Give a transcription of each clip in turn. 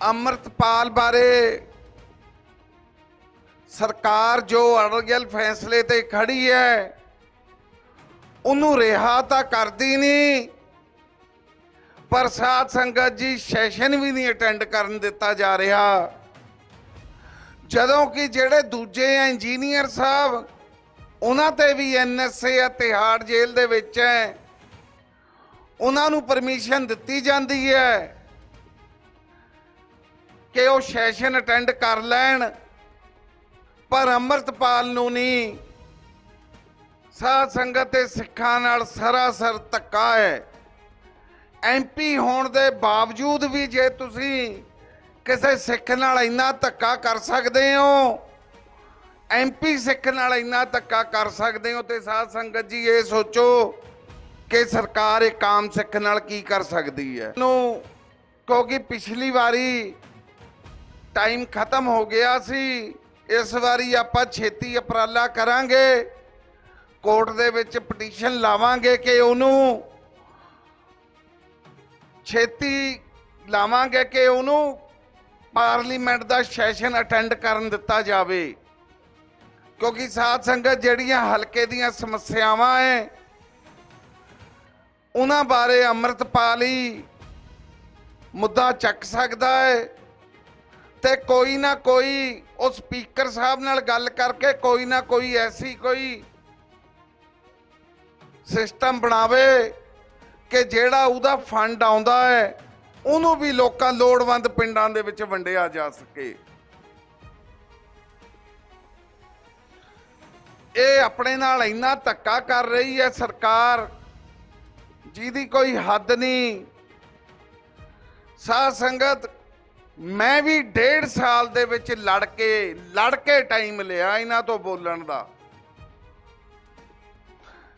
ਅੰਮ੍ਰਿਤਪਾਲ ਬਾਰੇ ਸਰਕਾਰ ਜੋ ਅੜਗਲ ਫੈਸਲੇ ਤੇ ਖੜੀ ਹੈ, ਉਹਨੂੰ ਰਿਹਾ ਤਾਂ ਕਰਦੀ ਨਹੀਂ। ਪਰ ਸਾਧ ਸੰਗਤ ਜੀ ਸੈਸ਼ਨ ਵੀ ਨਹੀਂ ਅਟੈਂਡ ਕਰਨ ਦਿੱਤਾ ਜਾ ਰਿਹਾ। ਜਦੋਂ ਕਿ ਜਿਹੜੇ ਦੂਜੇ ਇੰਜੀਨੀਅਰ ਸਾਹਿਬ, ਉਹਨਾਂ ਤੇ ਵੀ ਐਨਐਸਏ ਆ ਤਿਹਾੜ ਜੇਲ੍ਹ ਦੇ ਵਿੱਚ ਹੈ। ਉਹਨਾਂ ਨੂੰ ਪਰਮਿਸ਼ਨ ਦਿੱਤੀ ਜਾਂਦੀ ਹੈ। ਕਿ ਉਹ ਸੈਸ਼ਨ ਅਟੈਂਡ ਕਰ ਲੈਣ। ਪਰ ਅੰਮ੍ਰਿਤਪਾਲ ਨੂੰ ਨਹੀਂ ਸਾਧ ਸੰਗਤ ਤੇ ਸਿੱਖਾਂ ਨਾਲ ਸਰਾਸਰ ਧੱਕਾ ਹੈ। ਐਮਪੀ ਹੋਣ ਦੇ ਬਾਵਜੂਦ ਵੀ ਜੇ ਤੁਸੀਂ ਕਿਸੇ ਸਿੱਖ ਨਾਲ ਇੰਨਾ ਧੱਕਾ ਕਰ ਸਕਦੇ ਹੋ ਐਮਪੀ ਸਿੱਖ ਨਾਲ ਇੰਨਾ ਧੱਕਾ ਕਰ ਸਕਦੇ ਹੋ, ਤੇ ਸਾਧ ਸੰਗਤ ਜੀ ਇਹ ਸੋਚੋ ਕਿ ਸਰਕਾਰ ਇਹ ਕਾਮ ਸਿੱਖ ਨਾਲ ਕੀ ਕਰ ਸਕਦੀ ਹੈ। ਨੂੰ ਕਿਉਂਕਿ ਪਿਛਲੀ ਵਾਰੀ ਟਾਈਮ ਖਤਮ ਹੋ ਗਿਆ ਸੀ। ਇਸ ਵਾਰੀ ਆਪਾਂ ਛੇਤੀ ਅਪਰਾਲਾ ਕਰਾਂਗੇ। ਕੋਰਟ ਦੇ ਵਿੱਚ ਪਟੀਸ਼ਨ ਲਾਵਾਂਗੇ ਕਿ ਉਹਨੂੰ ਛੇਤੀ ਲਾਵਾਂਗੇ ਕਿ ਉਹਨੂੰ ਪਾਰਲੀਮੈਂਟ ਦਾ ਸੈਸ਼ਨ ਅਟੈਂਡ ਕਰਨ ਦਿੱਤਾ ਜਾਵੇ। ਕਿਉਂਕਿ ਸਾਧ ਸੰਗਤ ਜਿਹੜੀਆਂ ਹਲਕੇ ਦੀਆਂ ਸਮੱਸਿਆਵਾਂ ਐ, ਉਹਨਾਂ ਬਾਰੇ ਅੰਮ੍ਰਿਤਪਾਲ ਹੀ ਮੁੱਦਾ ਚੱਕ ਸਕਦਾ ਹੈ ਤੇ ਕੋਈ ਨਾ ਕੋਈ ਉਹ ਸਪੀਕਰ ਸਾਹਿਬ ਨਾਲ ਗੱਲ ਕਰਕੇ ਕੋਈ ਨਾ ਕੋਈ ਐਸੀ ਕੋਈ ਸਿਸਟਮ ਬਣਾਵੇ ਕਿ ਜਿਹੜਾ ਉਹਦਾ ਫੰਡ ਆਉਂਦਾ ਹੈ, ਉਹਨੂੰ ਵੀ ਲੋਕਾਂ ਲੋੜਵੰਦ ਪਿੰਡਾਂ ਦੇ ਵਿੱਚ ਵੰਡਿਆ ਜਾ ਸਕੇ। ਇਹ ਆਪਣੇ ਨਾਲ ਇੰਨਾ ਧੱਕਾ ਕਰ ਰਹੀ ਹੈ ਸਰਕਾਰ, ਜਿਹਦੀ ਕੋਈ ਹੱਦ ਨਹੀਂ। ਸਾਧ ਸੰਗਤ ਮੈਂ ਵੀ ਡੇਢ ਸਾਲ ਦੇ ਵਿੱਚ ਲੜ ਕੇ ਲੜ ਕੇ ਟਾਈਮ ਲਿਆ ਇਹਨਾਂ ਤੋਂ ਬੋਲਣ ਦਾ।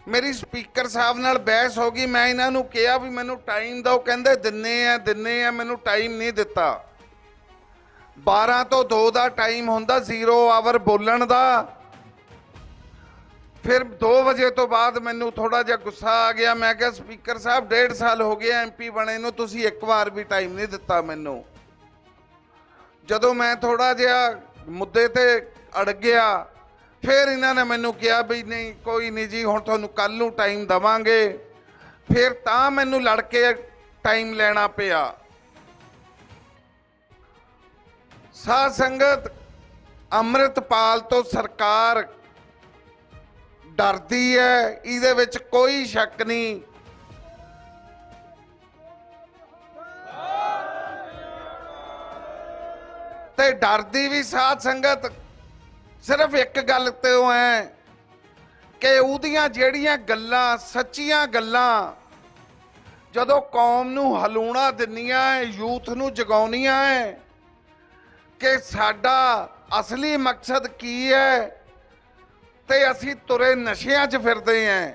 ਮੇਰੀ ਸਪੀਕਰ ਸਾਹਿਬ ਨਾਲ ਬਹਿਸ ਹੋ ਗਈ, ਮੈਂ ਇਹਨਾਂ ਨੂੰ ਕਿਹਾ ਵੀ ਮੈਨੂੰ ਟਾਈਮ ਦਿਓ। ਕਹਿੰਦੇ, ਦਿੰਨੇ ਆ ਦਿੰਨੇ ਆ, ਮੈਨੂੰ ਟਾਈਮ ਨਹੀਂ ਦਿੱਤਾ। 12 ਤੋਂ 2 ਦਾ ਟਾਈਮ ਹੁੰਦਾ 0 ਆਵਰ ਬੋਲਣ ਦਾ। ਫਿਰ 2 ਵਜੇ ਤੋਂ ਬਾਅਦ ਮੈਨੂੰ ਥੋੜਾ ਜਿਹਾ ਗੁੱਸਾ ਆ ਗਿਆ। ਮੈਂ ਕਿਹਾ ਸਪੀਕਰ ਸਾਹਿਬ, ਡੇਢ ਸਾਲ ਹੋ ਗਏ ਐਮਪੀ ਬਣੇ ਨੂੰ, ਤੁਸੀਂ ਇੱਕ ਵਾਰ ਵੀ ਟਾਈਮ ਨਹੀਂ ਦਿੱਤਾ ਮੈਨੂੰ। ਜਦੋਂ ਮੈਂ ਥੋੜਾ ਜਿਹਾ ਮੁੱਦੇ ਤੇ ਅੜ ਗਿਆ, ਫਿਰ ਇਹਨਾਂ ਨੇ ਮੈਨੂੰ ਕਿਹਾ ਵੀ ਨਹੀਂ, ਕੋਈ ਨਹੀਂ ਜੀ, ਹੁਣ ਤੁਹਾਨੂੰ ਕੱਲ ਨੂੰ ਟਾਈਮ ਦਵਾਂਗੇ। ਫਿਰ ਤਾਂ ਮੈਨੂੰ ਲੜ ਕੇ ਟਾਈਮ ਲੈਣਾ ਪਿਆ। ਸਾਧ ਸੰਗਤ ਅੰਮ੍ਰਿਤਪਾਲ ਤੋਂ ਸਰਕਾਰ ਡਰਦੀ ਹੈ, ਇਹਦੇ ਵਿੱਚ ਕੋਈ ਸ਼ੱਕ ਨਹੀਂ। ਤੇ ਡਰਦੀ ਵੀ ਸਾਧ ਸੰਗਤ। ਸਿਰਫ ਇੱਕ ਗੱਲ ਤੇ ਉਹ ਹੈ ਕਿ ਉਹਦੀਆਂ ਜਿਹੜੀਆਂ ਗੱਲਾਂ, ਸੱਚੀਆਂ ਗੱਲਾਂ ਜਦੋਂ ਕੌਮ ਨੂੰ ਹਲੂਣਾ ਦਿੰਨੀਆਂ ਹੈ ਯੂਥ ਨੂੰ ਜਗਾਉਣੀਆਂ ਹੈ ਕਿ ਸਾਡਾ ਅਸਲੀ ਮਕਸਦ ਕੀ ਹੈ ਤੇ ਅਸੀਂ ਤੁਰੇ ਨਸ਼ਿਆਂ 'ਚ ਫਿਰਦੇ ਆਂ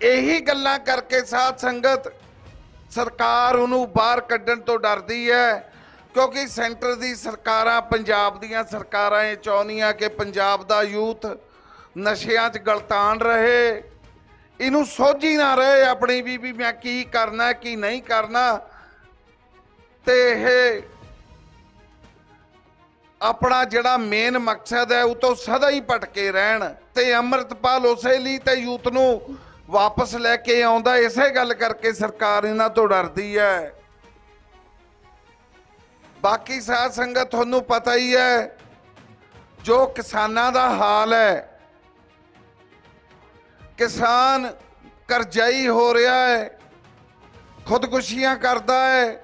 ਇਹੀ ਗੱਲਾਂ ਕਰਕੇ ਸਾਧ ਸੰਗਤ ਸਰਕਾਰ ਉਹਨੂੰ ਬਾਹਰ ਕੱਢਣ ਤੋਂ ਡਰਦੀ ਹੈ, ਕਿਉਂਕਿ ਸੈਂਟਰ ਦੀ ਸਰਕਾਰਾਂ, ਪੰਜਾਬ ਦੀਆਂ ਸਰਕਾਰਾਂ ਇਹ ਚਾਹੁੰਦੀਆਂ ਕਿ ਪੰਜਾਬ ਦਾ ਯੂਥ ਨਸ਼ਿਆਂ 'ਚ ਗਲਤਾਨ ਰਹੇ। ਇਹਨੂੰ ਸੋਝੀ ਨਾ ਰਹੇ ਆਪਣੀ ਵੀ ਵੀ ਮੈਂ ਕੀ ਕਰਨਾ, ਕੀ ਨਹੀਂ ਕਰਨਾ। ਤੇ ਇਹ ਆਪਣਾ ਜਿਹੜਾ ਮੇਨ ਮਕਸਦ ਹੈ, ਉਹ ਤੋਂ ਸਦਾ ਹੀ ਭਟਕੇ ਰਹਿਣ। ਤੇ ਅੰਮ੍ਰਿਤਪਾਲ ਉਸੇ ਲਈ ਤੇ ਯੂਥ ਨੂੰ ਵਾਪਸ ਲੈ ਕੇ ਆਉਂਦਾ, ਇਸੇ ਗੱਲ ਕਰਕੇ ਸਰਕਾਰ ਇਹਨਾਂ ਤੋਂ ਡਰਦੀ ਹੈ। ਬਾਕੀ ਸਾਧ ਸੰਗਤ, ਤੁਹਾਨੂੰ ਪਤਾ ਹੀ ਹੈ, ਜੋ ਕਿਸਾਨਾਂ ਦਾ ਹਾਲ ਹੈ, ਕਿਸਾਨ ਕਰਜ਼ਾਈ ਹੋ ਰਿਹਾ ਹੈ, ਖੁਦਕੁਸ਼ੀਆਂ ਕਰਦਾ ਹੈ,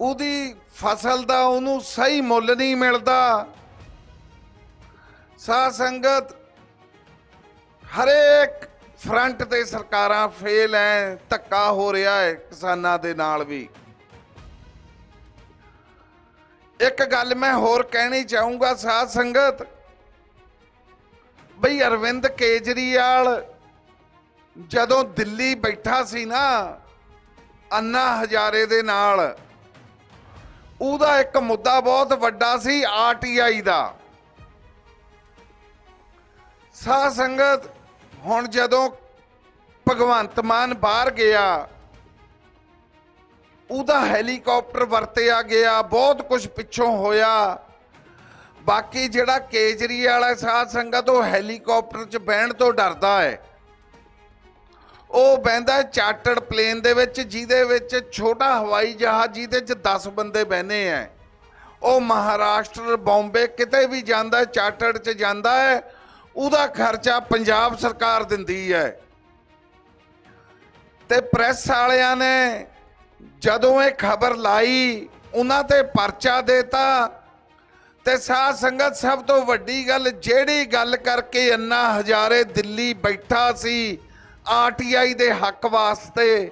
ਉਹਦੀ ਫਸਲ ਦਾ ਉਹਨੂੰ ਸਹੀ ਮੁੱਲ ਨਹੀਂ ਮਿਲਦਾ। ਸਾਧ ਸੰਗਤ ਹਰੇਕ ਫਰੰਟ ਤੇ ਸਰਕਾਰਾਂ ਫੇਲ ਐ, ਧੱਕਾ ਹੋ ਰਿਹਾ ਹੈ ਕਿਸਾਨਾਂ ਦੇ ਨਾਲ ਵੀ। ਇੱਕ ਗੱਲ ਮੈਂ ਹੋਰ ਕਹਿਣੀ ਚਾਹੂੰਗਾ ਸਾਧ ਸੰਗਤ, ਬਈ ਅਰਵਿੰਦ ਕੇਜਰੀਵਾਲ ਜਦੋਂ ਦਿੱਲੀ ਬੈਠਾ ਸੀ ਨਾ, ਅੰਨਾ ਹਜ਼ਾਰੇ ਦੇ ਨਾਲ, ਉਹਦਾ ਇੱਕ ਮੁੱਦਾ ਬਹੁਤ ਵੱਡਾ ਸੀ ਆਰਟੀਆਈ ਦਾ। ਸਾਧ ਸੰਗਤ ਹੁਣ ਜਦੋਂ ਭਗਵੰਤ ਮਾਨ ਬਾਹਰ ਗਿਆ, ਉਹਦਾ ਹੈਲੀਕਾਪਟਰ ਵਰਤਿਆ ਗਿਆ, ਬਹੁਤ ਕੁਝ ਪਿੱਛੋਂ ਹੋਇਆ। ਬਾਕੀ ਜਿਹੜਾ ਕੇਜਰੀਵਾਲ ਹੈ, ਸਾਧ ਸੰਗਤ, ਉਹ ਹੈਲੀਕਾਪਟਰ 'ਚ ਬਹਿਣ ਤੋਂ ਡਰਦਾ ਹੈ। ਉਹ ਬਹਿੰਦਾ ਹੈ ਚਾਰਟਰਡ ਪਲੇਨ ਦੇ ਵਿੱਚ, ਜਿਹਦੇ ਵਿੱਚ ਛੋਟਾ ਹਵਾਈ ਜਹਾਜ਼, ਜਿਹਦੇ 'ਚ 10 ਬੰਦੇ ਬਹਿਨੇ ਹੈ। ਉਹ ਮਹਾਰਾਸ਼ਟਰ, ਬੰਬੇ ਕਿਤੇ ਵੀ ਜਾਂਦਾ ਹੈ, ਚਾਰਟਰਡ 'ਚ ਜਾਂਦਾ ਹੈ। ਉਹਦਾ ਖਰਚਾ ਪੰਜਾਬ ਸਰਕਾਰ ਦਿੰਦੀ ਹੈ। ਤੇ ਪ੍ਰੈਸ ਵਾਲਿਆਂ ਨੇ ਜਦੋਂ ਇਹ ਖਬਰ ਲਾਈ, ਉਹਨਾਂ ਤੇ ਪਰਚਾ ਦੇਤਾ। ਤੇ ਸਾਧ ਸੰਗਤ ਸਭ ਤੋਂ ਵੱਡੀ ਗੱਲ, ਜਿਹੜੀ ਗੱਲ ਕਰਕੇ ਅੰਨਾ ਹਜ਼ਾਰੇ ਦਿੱਲੀ ਬੈਠਾ ਸੀ ਆਰਟੀਆਈ ਦੇ ਹੱਕ ਵਾਸਤੇ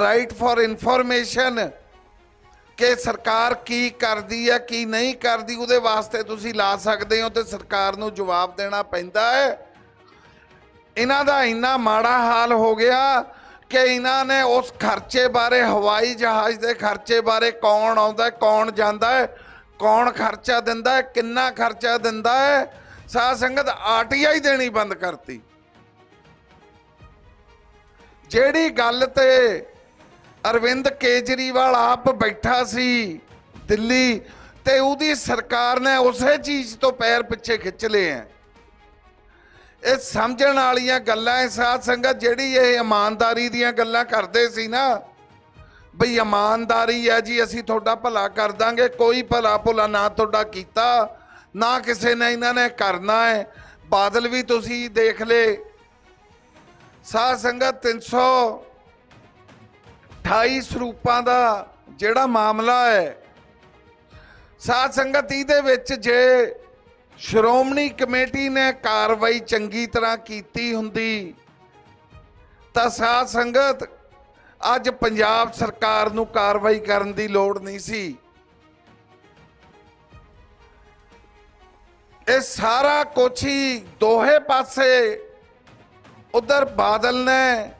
ਰਾਈਟ ਫਾਰ ਇਨਫੋਰਮੇਸ਼ਨ ਕਿ ਸਰਕਾਰ ਕੀ ਕਰਦੀ ਹੈ, ਕੀ ਨਹੀਂ ਕਰਦੀ, ਉਹਦੇ ਵਾਸਤੇ ਤੁਸੀਂ ਲਾ ਸਕਦੇ ਹੋ ਤੇ ਸਰਕਾਰ ਨੂੰ ਜਵਾਬ ਦੇਣਾ ਪੈਂਦਾ ਹੈ। ਇਹਨਾਂ ਦਾ ਇੰਨਾ ਮਾੜਾ ਹਾਲ ਹੋ ਗਿਆ ਕਿ ਇਹਨਾਂ ਨੇ ਉਸ ਖਰਚੇ ਬਾਰੇ, ਹਵਾਈ ਜਹਾਜ਼ ਦੇ ਖਰਚੇ ਬਾਰੇ ਕੌਣ ਆਉਂਦਾ, ਕੌਣ ਜਾਂਦਾ ਹੈ, ਕੌਣ ਖਰਚਾ ਦਿੰਦਾ ਹੈ, ਕਿੰਨਾ ਖਰਚਾ ਦਿੰਦਾ ਹੈ, ਸਾਧ ਸੰਗਤ ਆਰਟੀਆਈ ਦੇਣੀ ਬੰਦ ਕਰਤੀ। ਜਿਹੜੀ ਗੱਲ ਤੇ ਅਰਵਿੰਦ ਕੇਜਰੀਵਾਲ ਆਪ ਬੈਠਾ ਸੀ ਦਿੱਲੀ ਤੇ ਉਹਦੀ ਸਰਕਾਰ ਨੇ ਉਸੇ ਚੀਜ਼ ਤੋਂ ਪੈਰ ਪਿੱਛੇ ਖਿੱਚ ਲਏ ਆ ਇਹ ਸਮਝਣ ਵਾਲੀਆਂ ਗੱਲਾਂ ਐ ਸਾਧ ਸੰਗਤ ਜਿਹੜੀ ਇਹ ਇਮਾਨਦਾਰੀ ਦੀਆਂ ਗੱਲਾਂ ਕਰਦੇ ਸੀ ਨਾ, ਬਈ ਇਮਾਨਦਾਰੀ ਹੈ ਜੀ, ਅਸੀਂ ਤੁਹਾਡਾ ਭਲਾ ਕਰ ਦਾਂਗੇ, ਕੋਈ ਭਲਾ ਭੁਲਾ ਨਾ ਤੁਹਾਡਾ ਕੀਤਾ, ਨਾ ਕਿਸੇ ਨੇ ਇਹਨਾਂ ਨੇ ਕਰਨਾ ਹੈ, ਬਾਦਲ ਵੀ ਤੁਸੀਂ ਦੇਖ ਲੇ ਸਾਧ ਸੰਗਤ 328 ਸਰੂਪਾਂ ਦਾ ਜਿਹੜਾ ਮਾਮਲਾ ਹੈ, ਸਾਧ ਸੰਗਤ ਇਹਦੇ ਵਿੱਚ ਜੇ ਸ਼੍ਰੋਮਣੀ ਕਮੇਟੀ ਨੇ ਕਾਰਵਾਈ ਚੰਗੀ ਤਰ੍ਹਾਂ ਕੀਤੀ ਹੁੰਦੀ, ਤਾਂ ਸਾਧ ਸੰਗਤ ਅੱਜ ਪੰਜਾਬ ਸਰਕਾਰ ਨੂੰ ਕਾਰਵਾਈ ਕਰਨ ਦੀ ਲੋੜ ਨਹੀਂ ਸੀ। ਇਹ ਸਾਰਾ ਕੁਛ ਹੀ ਦੋਹੇ ਪਾਸੇ ਉਧਰ ਬਾਦਲ ਨੇ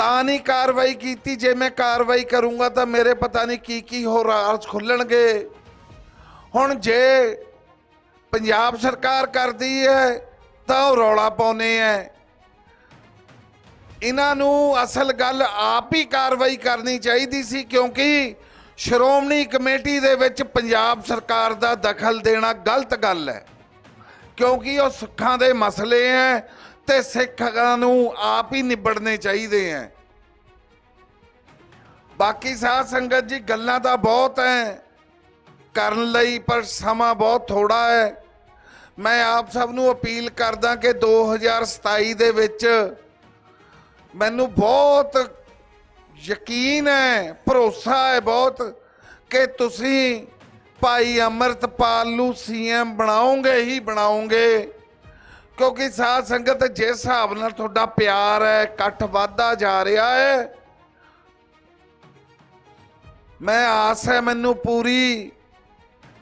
ਤਾਂ ਨਹੀਂ ਕਾਰਵਾਈ ਕੀਤੀ, ਜੇ ਮੈਂ ਕਾਰਵਾਈ ਕਰੂੰਗਾ ਤਾਂ ਮੇਰੇ ਪਤਾ ਨਹੀਂ ਕੀ ਕੀ ਹੋ ਰਾਜ ਖੁੱਲਣਗੇ। ਹੁਣ ਜੇ ਪੰਜਾਬ ਸਰਕਾਰ ਕਰਦੀ ਹੈ, ਤਾਂ ਉਹ ਰੌਲਾ ਪਾਉਨੇ ਹੈ। ਇਹਨਾਂ ਨੂੰ ਅਸਲ ਗੱਲ ਆਪ ਹੀ ਕਾਰਵਾਈ ਕਰਨੀ ਚਾਹੀਦੀ ਸੀ, ਕਿਉਂਕਿ ਸ਼੍ਰੋਮਣੀ ਕਮੇਟੀ ਦੇ ਵਿੱਚ ਪੰਜਾਬ ਸਰਕਾਰ ਦਾ ਦਖਲ ਦੇਣਾ ਗਲਤ ਗੱਲ ਹੈ। ਕਿਉਂਕਿ ਉਹ ਸਿੱਖਾਂ ਦੇ ਮਸਲੇ ਹੈ ਤੇ ਸਿੱਖਾਂ ਨੂੰ ਆਪ ਹੀ ਨਿਬੜਨੇ ਚਾਹੀਦੇ ਹੈ ਬਾਕੀ ਸਾਧ ਸੰਗਤ ਜੀ, ਗੱਲਾਂ ਤਾਂ ਬਹੁਤ ਹੈ ਕਰਨ ਲਈ ਪਰ ਸਮਾਂ ਬਹੁਤ ਥੋੜਾ ਹੈ ਮੈਂ ਆਪ ਸਭ ਨੂੰ ਅਪੀਲ ਕਰਦਾ ਕਿ 2027 ਦੇ ਵਿੱਚ ਮੈਨੂੰ ਬਹੁਤ ਯਕੀਨ ਹੈ ਭਰੋਸਾ ਹੈ ਬਹੁਤ ਕਿ ਤੁਸੀਂ ਭਾਈ ਅਮਰਤਪਾਲ ਨੂੰ ਸੀਐਮ ਬਣਾਓਗੇ ਹੀ ਬਣਾਓਗੇ ਕਿਉਂਕਿ ਸਾਧ ਸੰਗਤ ਜਿਸ ਹਿਸਾਬ ਨਾਲ ਤੁਹਾਡਾ ਪਿਆਰ ਹੈ, ਇਕੱਠ ਵੱਧਦਾ ਜਾ ਰਿਹਾ ਹੈ, ਮੈਂ ਆਸ ਹੈ ਮੈਨੂੰ ਪੂਰੀ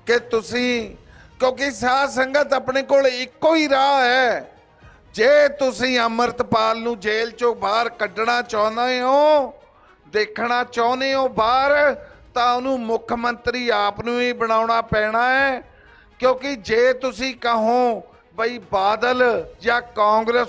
ਕਿ ਤੁਸੀਂ, ਕਿਉਂਕਿ ਸਾਧ ਸੰਗਤ ਆਪਣੇ ਕੋਲ ਇੱਕੋ ਹੀ ਰਾਹ ਹੈ। ਜੇ ਤੁਸੀਂ ਅਮਰਤਪਾਲ ਨੂੰ ਜੇਲ੍ਹ ਚੋਂ ਬਾਹਰ ਕੱਢਣਾ ਚਾਹੁੰਦੇ ਹੋ, ਦੇਖਣਾ ਚਾਹੁੰਦੇ ਹੋ ਬਾਹਰ, ਤਾਂ ਉਹਨੂੰ ਮੁੱਖ ਮੰਤਰੀ ਆਪ ਨੂੰ ਹੀ ਬਣਾਉਣਾ ਪੈਣਾ ਹੈ। ਕਿਉਂਕਿ ਜੇ ਤੁਸੀਂ ਕਹੋ ਭਾਈ ਬਾਦਲ ਜਾਂ ਕਾਂਗਰਸ